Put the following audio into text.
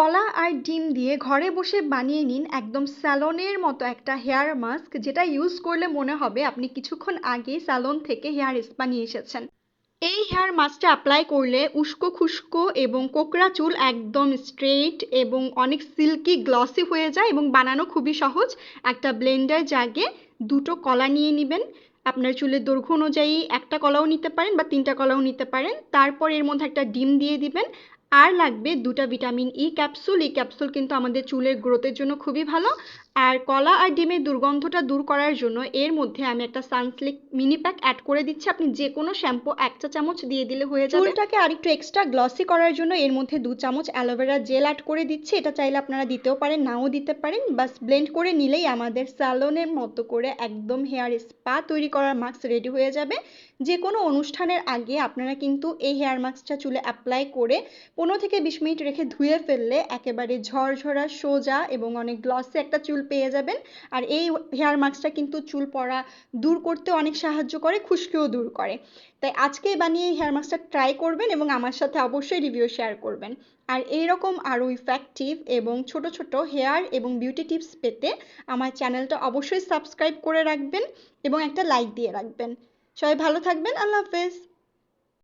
কলা আর ডিম দিয়ে ঘরে বসে বানিয়ে নিন একদম স্যালনের মতো একটা হেয়ার মাস্ক, যেটা ইউজ করলে মনে হবে আপনি কিছুক্ষণ আগে স্যালন থেকে হেয়ার স্পা নিয়ে এসেছেন। এই হেয়ার মাস্কটা অ্যাপ্লাই করলে উস্কো খুস্কো এবং কোকড়া চুল একদম স্ট্রেট এবং অনেক সিল্কি, গ্লসি হয়ে যায় এবং বানানো খুবই সহজ। একটা ব্লেন্ডার জাগে দুটো কলা নিয়ে নেবেন। আপনার চুলের দৈর্ঘ্য অনুযায়ী একটা কলাও নিতে পারেন বা তিনটা কলাও নিতে পারেন। তারপর এর মধ্যে একটা ডিম দিয়ে দিবেন। আর লাগবে দুটা ভিটামিন ই ক্যাপসুল এই ক্যাপসুল কিন্তু আমাদের চুলের গ্রোথের জন্য খুবই ভালো। আর কলা আর ডিমের দুর্গন্ধটা দূর করার জন্য এর মধ্যে আমি একটা সানসিল্ক মিনি প্যাক অ্যাড করে দিচ্ছি। আপনি যে কোনো শ্যাম্পু এক চা চামচ দিয়ে দিলে হয়ে যাবে। চুলটাকে আরেকটু এক্সট্রা গ্লসি করার জন্য এর মধ্যে দু চামচ অ্যালোভেরা জেল অ্যাড করে দিচ্ছি। এটা চাইলে আপনারা দিতেও পারেন, নাও দিতে পারেন। বাস ব্লেন্ড করে নিলেই আমাদের স্যালনের মতো করে একদম হেয়ার স্পা তৈরি করার মাস্ক রেডি হয়ে যাবে। যে কোনো অনুষ্ঠানের আগে আপনারা কিন্তু এই হেয়ার মাস্কটা চুলে অ্যাপ্লাই করে পনেরো থেকে বিশ মিনিট রেখে ধুয়ে ফেললে একেবারে ঝরঝরা সোজা এবং অনেক গ্লসি একটা চুল পেয়ে যাবেন। আর এই হেয়ার মাস্কটা কিন্তু চুল পড়া দূর করতে অনেক সাহায্য করে, খুশকিও দূর করে। তাই আজকেই বানিয়ে এই হেয়ার মাস্কটা ট্রাই করবেন এবং আমার সাথে অবশ্যই রিভিউ শেয়ার করবেন। আর এইরকম আরও ইফেক্টিভ এবং ছোট ছোট হেয়ার এবং বিউটি টিপস পেতে আমার চ্যানেলটা অবশ্যই সাবস্ক্রাইব করে রাখবেন এবং একটা লাইক দিয়ে রাখবেন। সবাই ভালো থাকবেন, আল্লাহ হাফেজ।